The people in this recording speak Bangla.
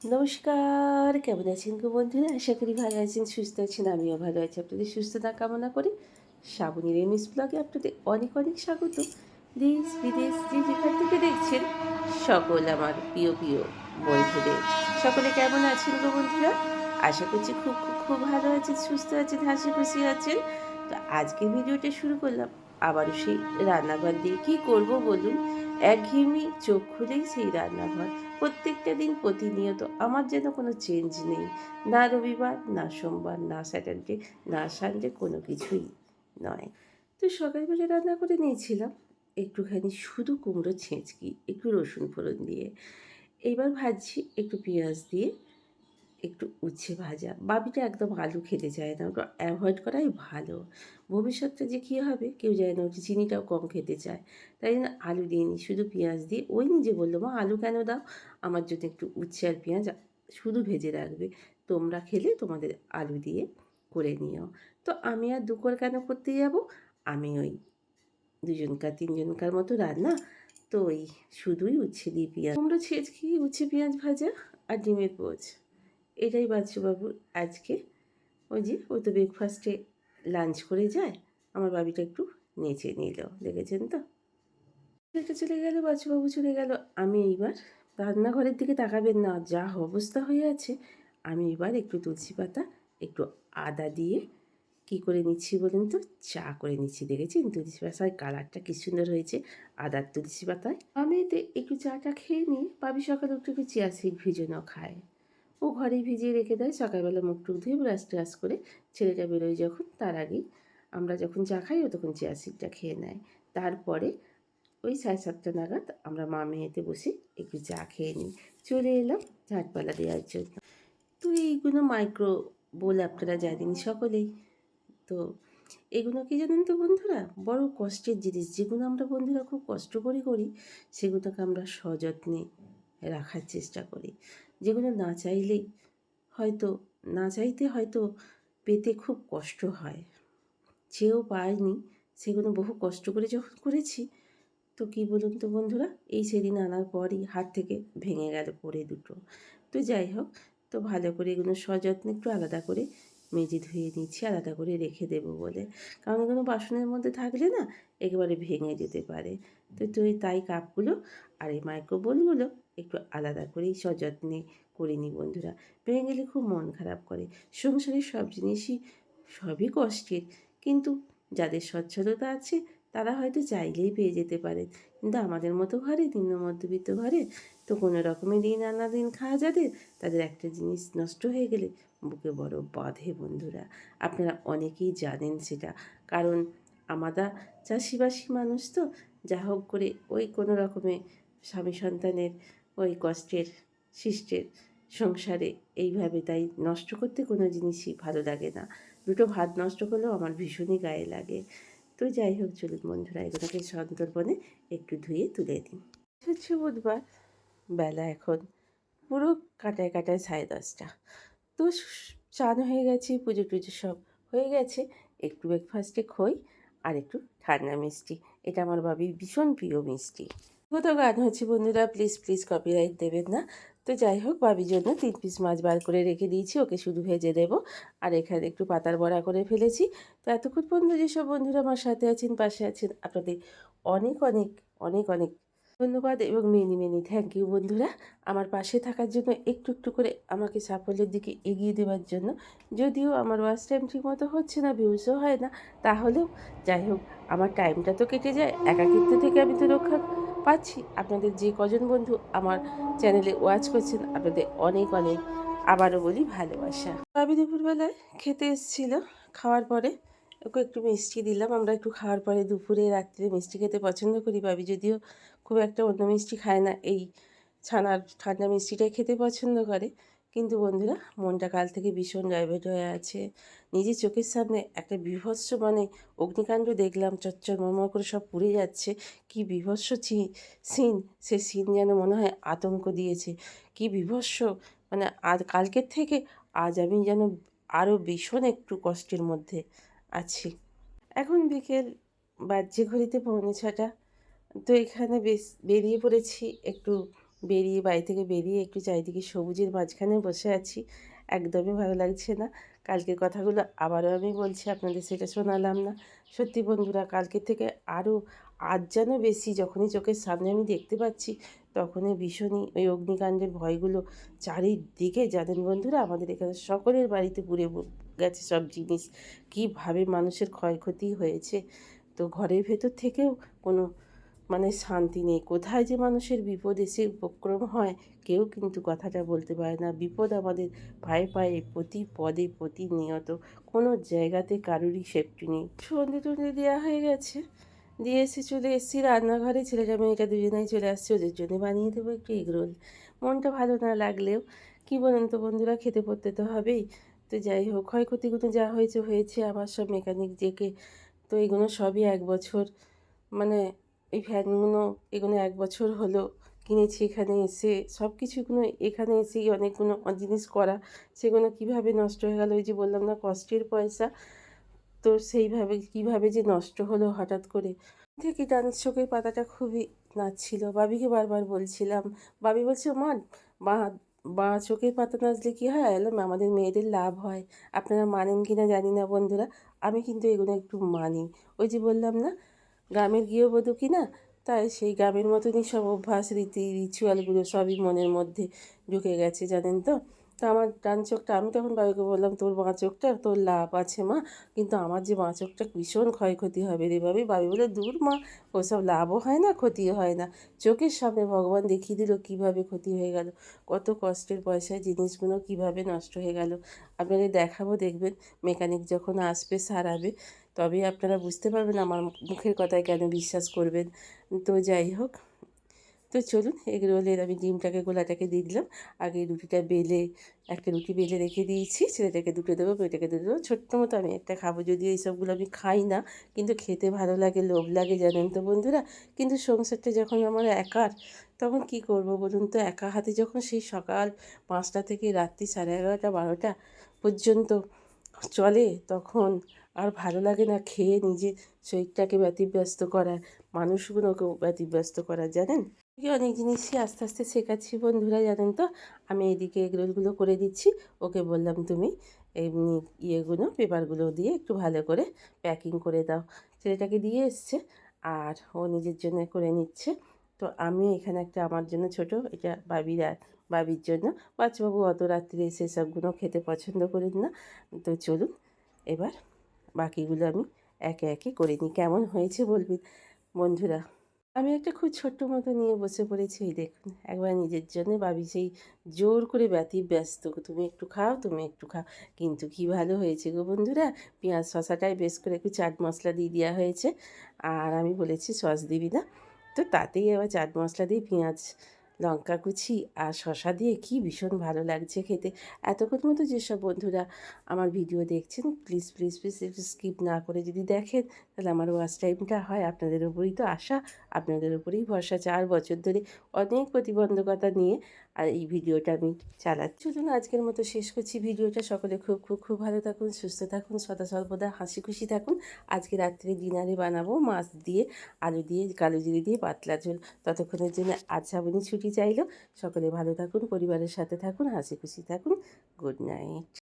নমস্কার, কেমন আছেন গো বন্ধুরা? আশা করি ভালো আছেন, সুস্থ আছেন, আমিও ভালো আছি। আপনাদের সুস্থতা কামনা করি শ্রাবণী এমএস ব্লগে আপনাদের অনেক অনেক স্বাগত। দেশ বিদেশ যে যেখান থেকে দেখছেন, সকল আমার প্রিয় প্রিয় বন্ধুদের। সকলে কেমন আছেন গো বন্ধুরা? আশা করছি খুব খুব খুব ভালো আছেন, সুস্থ আছেন, হাসি খুশি আছেন। তো আজকে ভিডিওটা শুরু করলাম আবারও সেই রান্নাঘর দিয়ে। কী করব বলুন? একঘেয়েমি চোখ খুলেই সেই রান্নাঘর। প্রত্যেকটা দিন প্রতিনিয়ত আমার যেন কোনো চেঞ্জ নেই। না রবিবার, না সোমবার, না স্যাটারডে, না সানডে কোনো কিছুই নয়। তো সকালবেলা রান্না করে নিয়েছিলাম একটুখানি শুধু কুমড়ো ছেঁচকি, একটু রসুন ফোড়ন দিয়ে। এইবার ভাজছি একটু পেঁয়াজ দিয়ে। একটু উচ্ছে ভাজা। বাবিটা একদম আলু খেতে চায় না, ওটা অ্যাভয়েড করাই ভালো। ভবিষ্যৎটা যে কী হবে, কেউ জানে না, ওটা চিনিটাও কম খেতে চায়। তাই জন্য আলু দিইনি শুধু পেঁয়াজ দিয়ে। ওই নিজে বলল, মা, আলু কেন দাও? আমার জন্য একটু উচ্ছে আর পেঁয়াজ শুধু ভেজে রাখবে। তোমরা খেলে তোমাদের আলু দিয়ে করে নিও। তো আমি আর দুকর কেন করতে যাব? আমি ওই দুজনকার, তিনজনকার মতো রান্না। তো ওই শুধুই উচ্ছে দিয়ে পেঁয়াজ। কুমড়ো ছেঁচকি উচ্ছে পেঁয়াজ ভাজা আর ডিমের পোচ। এটাই বাচ্চুবাবুর আজকে। ওই যে, ও তো ব্রেকফাস্টে লাঞ্চ করে যায়। আমার বাবিটা একটু নেচে নিল। দেখেছেন তো? ছেলেটা চলে গেল বাচ্চুবাবু চলে গেল। আমি এইবার রান্নাঘরের দিকে তাকাবেন না। যা অবস্থা হয়ে আছে। আমি এবার একটু তুলসী পাতা, একটু আদা দিয়ে কি করে নিচ্ছি বলুন তো? চা করে নিচ্ছি। দেখেছেন? তুলসী পাতার কালারটা কি সুন্দর হয়েছে। আদার তুলসী পাতায় আমি এতে একটু চাটা খেয়ে নিই পাবি সকালে একটু একটু চিয়া সিড ভিজানো খায়। ও ঘরেই ভিজিয়ে রেখে দেয়। সকালবেলা মুখ টুক ধুয়ে ব্রাশ ট্রাশ করে ছেলেটা বেরোয় যখন। তার আগেই আমরা যখন চা খাই, ও তখন চিয়া সিডটা খেয়ে নেয়। তারপরে ওই সাড়ে সাতটা নাগাদ আমরা মা মেয়েতে বসে একটু চা খেয়ে নিই। চলে এলাম ঝাটপালা দেওয়ার জন্য। তো এইগুলো মাইক্রো বলে আপনারা জানেন সকলেই। তো এগুলো কি জানেন তো বন্ধুরা? বড় কষ্টের জিনিস। যেগুলো আমরা বন্ধুরা খুব কষ্ট করে করি, সেগুলোকে আমরা সযত্নে রাখার চেষ্টা করি। যেগুলো না চাইলেই হয়তো, না চাইতে হয়তো পেতে খুব কষ্ট হয়। চেয়েও পায়নি সেগুলো বহু কষ্ট করে যখন করেছি, তো কী বলুন তো বন্ধুরা, এই সেদিন আনার পরই হাত থেকে ভেঙে গেল পরে দুটো। তো যাই হোক, তো ভালো করে এগুলো সযত্নে একটু আলাদা করে মেজে ধুয়ে নিচ্ছি, আলাদা করে রেখে দেবো বলে। কারণ এগুলো বাসনের মধ্যে থাকলে না, একেবারে ভেঙে যেতে পারে। তো তুই তাই কাপগুলো আর এই মাইক্রোবোলগুলো একটু আলাদা করেই সযত্নে করে নিই বন্ধুরা। ভেঙে গেলে খুব মন খারাপ করে। সংসারের সব জিনিসই সবই কষ্টের। কিন্তু যাদের সচ্ছলতা আছে, তারা হয়তো চাইলেই পেয়ে যেতে পারে। কিন্তু আমাদের মতো ঘরে, নিম্ন মধ্যবিত্ত ঘরে, তো কোনো রকমের দিন আনা দিন খাওয়া যাদের, তাদের একটা জিনিস নষ্ট হয়ে গেলে বুকে বড় বাঁধে বন্ধুরা। আপনারা অনেকেই জানেন সেটা। কারণ আমরা চাষিবাসী মানুষ তো, যা হোক করে ওই কোনো রকমে স্বামী সন্তানের ওই কষ্টের সৃষ্টের সংসারে এইভাবে তাই নষ্ট করতে কোনো জিনিসই ভালো লাগে না। দুটো ভাত নষ্ট করলেও আমার ভীষণই গায়ে লাগে। তো যাই হোক, চলুন বন্ধুরা, এগুলোকে সন্তর্পণে একটু ধুয়ে তুলে দিন হচ্ছে বুধবার, বেলা এখন পুরো কাটায় কাটায় সাড়ে দশটা। তো চান হয়ে গেছে, পুজো টুজো সব হয়ে গেছে। একটু ব্রেকফাস্টে খই আর একটু ঠান্ডা মিষ্টি। এটা আমার বাবির ভীষণ প্রিয় মিষ্টি। কোথাও গান হচ্ছে বন্ধুরা প্লিজ প্লিজ কপিরাইট দেবেন না। তো যাই হোক, বাবির জন্য তিন পিস মাছ বার করে রেখে দিয়েছি, ওকে শুধু ভেজে দেবো। আর এখানে একটু পাতার বড়া করে ফেলেছি। তো এতক্ষণ পর্যন্ত যেসব বন্ধুরা আমার সাথে আছেন, পাশে আছেন, আপনাদের অনেক অনেক অনেক অনেক ধন্যবাদ এবং মেনি মেনি থ্যাংক ইউ বন্ধুরা। আমার পাশে থাকার জন্য একটু একটু করে আমাকে সাফল্যের দিকে এগিয়ে দেওয়ার জন্য। যদিও আমার ওয়াচ টাইম ঠিকমতো হচ্ছে না ভিউজও হয় না, তাহলেও যাই হোক, আমার টাইমটা তো কেটে যায়। একাকিত্ব থেকে আমি তো রক্ষা পাচ্ছি। আপনাদের যে কজন বন্ধু আমার চ্যানেলে ওয়াচ করছেন, আপনাদের অনেক অনেক আবারও বলি ভালোবাসা। আমি দুপুরবেলায় খেতে এসেছিল, খাওয়ার পরে ওকে একটু মিষ্টি দিলাম। আমরা একটু খাওয়ার পরে দুপুরে, রাত্রে মিষ্টি খেতে পছন্দ করি বাবি যদিও খুব একটা অন্য মিষ্টি খায় না। এই ছানার ঠান্ডা মিষ্টিটাই খেতে পছন্দ করে। কিন্তু বন্ধুরা, মনটা কাল থেকে ভীষণ ডাইভার্ট হয়ে আছে। নিজের চোখের সামনে একটা বিভৎস মানে অগ্নিকাণ্ড দেখলাম, চচ্চর মরমর করে সব পুড়ে যাচ্ছে। কি বিভৎস সিন, সে সিন যেন মনে হয় আতঙ্ক দিয়েছে। কি বিভৎস মানে আজ, কালকের থেকে আজ আমি যেন আরও ভীষণ একটু কষ্টের মধ্যে আছি। এখন বিকেল বাহ্যে ঘড়িতে পৌনে ছটা। তো এখানে বেশ, বেরিয়ে পড়েছি একটু বেরিয়ে বাড়ি থেকে বেরিয়ে একটু চারিদিকে সবুজের মাঝখানে বসে আছি। একদমই ভালো লাগছে না। কালকের কথাগুলো আবারও আমি বলছি, আপনাদের সেটা শোনালাম না। সত্যি বন্ধুরা, কালকের থেকে আরও, আজ যেন বেশি যখনই চোখের সামনে আমি দেখতে পাচ্ছি, তখনই ভীষণই ওই অগ্নিকাণ্ডের ভয়গুলো চারিদিকে। জানেন বন্ধুরা, আমাদের এখানে সকলের বাড়িতে পুড়ে গেছে সব জিনিস। কীভাবে মানুষের ক্ষয়ক্ষতি হয়েছে। তো ঘরের ভেতর থেকেও কোনো মানে শান্তি নেই। কোথায় যে মানুষের বিপদ এসে উপক্রম হয়, কেউ কিন্তু কথাটা বলতে পারে না। বিপদ আমাদের পায়ে পায়ে, প্রতি পদে প্রতিনিয়ত। কোনো জায়গাতে কারোরই সেফটি নেই। সন্ধে টন্ধে দেওয়া হয়ে গেছে। দিয়ে এসে চলে এসেছি রান্নাঘরে। ছেলেটা মেয়েটা দুজনেই চলে আসছে। ওদের জন্য বানিয়ে দেবো একটু এগরোল মনটা ভালো না লাগলেও, কি বলেন তো বন্ধুরা, খেতে পড়তে তো হবেই। তো যাই হোক, ক্ষয়ক্ষতিগুলো যা হয়েছে হয়েছে। আবার সব মেকানিক ডেকে তো এগুলো সবই এক বছর। মানে এই ফ্যানগুলো এগুলো এক বছর হলো কিনেছি এখানে এসে। সব কিছুগুলো এখানে এসেই অনেকগুলো জিনিস করা। সেগুলো কীভাবে নষ্ট হয়ে গেল, ওই যে বললাম না, কষ্টের পয়সা। তো সেইভাবে, কীভাবে যে নষ্ট হলো হঠাৎ করে। থেকে ডান্স চোখের পাতাটা খুবই নাচছিল। বাবিকে বারবার বলছিলাম, বাবি বলছে, মা, বা বা চোখের পাতা নাচলে কী হয়? এলাম আমাদের মেয়েদের লাভ হয়। আপনারা মানেন কি না জানি না বন্ধুরা। আমি কিন্তু এগুলো একটু মানি। ওই যে বললাম না গ্রামের গৃহবধূ কি না? তাই সেই গ্রামের মতনই সব অভ্যাস, রীতি রিচুয়ালগুলো সবই মনের মধ্যে ঢুকে গেছে, জানেন তো? তো আমার ডান চোখটা, আমি তখন বাবাকে বললাম, তোর বাঁ চোখটা তোর লাভ আছে মা, কিন্তু আমার যে বাঁ চোখটা ভীষণ ক্ষয়ক্ষতি হবে রে বাবি বাবি বলে দূর মা, ওসব লাভও হয় না, ক্ষতিও হয় না। চোখের সামনে ভগবান দেখিয়ে দিল কীভাবে ক্ষতি হয়ে গেল, কত কষ্টের পয়সায় জিনিসগুলো কীভাবে নষ্ট হয়ে গেল। আপনাদের দেখাবো, দেখবেন। মেকানিক যখন আসবে, সারাবে তবেই আপনারা বুঝতে পারবেন আমার মুখের কথায় কেন বিশ্বাস করবেন। তো যাই হোক, তো চলুন এগ রোলের আমি ডিমটাকে, গোলাটাকে দিয়ে দিলাম। আগে রুটিটা বেলে, একটা রুটি বেলে রেখে দিয়েছি। ছেলেটাকে দুটো দেবো, মেয়েটাকে দিয়ে দেবো। ছোট্ট মতো আমি একটা খাব, যদিও এইসবগুলো আমি খাই না, কিন্তু খেতে ভালো লাগে, লোভ লাগে, জানেন তো বন্ধুরা। কিন্তু সংসারটা যখন আমার একার, তখন কি করব বলুন তো? একা হাতে যখন সেই সকাল পাঁচটা থেকে রাত্রি সাড়ে এগারোটা, বারোটা পর্যন্ত চলে, তখন আর ভালো লাগে না খেয়ে নিজের শরীরটাকে ব্যতিব্যস্ত করার মানুষগুলোকেও ব্যতিব্যস্ত করা, জানেন? অনেক জিনিসই আস্তে আস্তে শেখাচ্ছি বন্ধুরা, জানেন তো? আমি এদিকে এগরোলগুলো করে দিচ্ছি, ওকে বললাম তুমি এমনি ইয়েগুলো, পেপারগুলো দিয়ে একটু ভালো করে প্যাকিং করে দাও। ছেলেটাকে দিয়ে এসছে আর ও নিজের জন্য করে নিচ্ছে। তো আমি এখানে একটা আমার জন্য ছোট, এটা বাবির বাবির জন্য। বাচ্চাবাবু অত রাত্রে এসে সবগুলো খেতে পছন্দ করেন না। তো চলুন, এবার বাকিগুলো আমি একে একে করে নিই। কেমন হয়েছে বলবেন বন্ধুরা? আমি একটা খুব ছোট্ট মতো নিয়ে বসে পড়েছি, এই দেখুন। একবার নিজের জন্য ভাবি সেই জোর করে ব্যতি, ব্যস্ত। তুমি একটু খাও, তুমি একটু খাও। কিন্তু কি ভালো হয়েছে গো বন্ধুরা? পেঁয়াজ শশাটাই বেশ করে একটু চাট মশলা দিয়ে দেওয়া হয়েছে। আর আমি বলেছি সস দিবি না। তো তাতেই আবার চাট মশলা দিয়ে পেঁয়াজ লঙ্কা কুচি আর শশা দিয়ে কি ভীষণ ভালো লাগছে খেতে। এতক্ষণ মতো যেসব বন্ধুরা আমার ভিডিও দেখছেন প্লিজ প্লিজ প্লিজ একটু স্কিপ না করে যদি দেখেন, তাহলে আমার ওয়াচ টাইমটা হয় আপনাদের উপরেই তো আশা, আপনাদের উপরেই ভরসা। চার বছর ধরে অনেক প্রতিবন্ধকতা নিয়ে আর এই ভিডিওটা আমি চালাচ্ছি। চলুন আজকের মতো শেষ করছি ভিডিওটা। সকলে খুব খুব খুব ভালো থাকুন, সুস্থ থাকুন, সদা সর্বদা হাসি খুশি থাকুন। আজকে রাত্রে ডিনারে বানাবো মাছ দিয়ে, আলু দিয়ে, কালো জিরে দিয়ে, পাতলা ঝোল। ততক্ষণের জন্য আজ শ্রাবণী ছুটি চাইলো। সকলে ভালো থাকুন, পরিবারের সাথে থাকুন, হাসি খুশি থাকুন। Good night.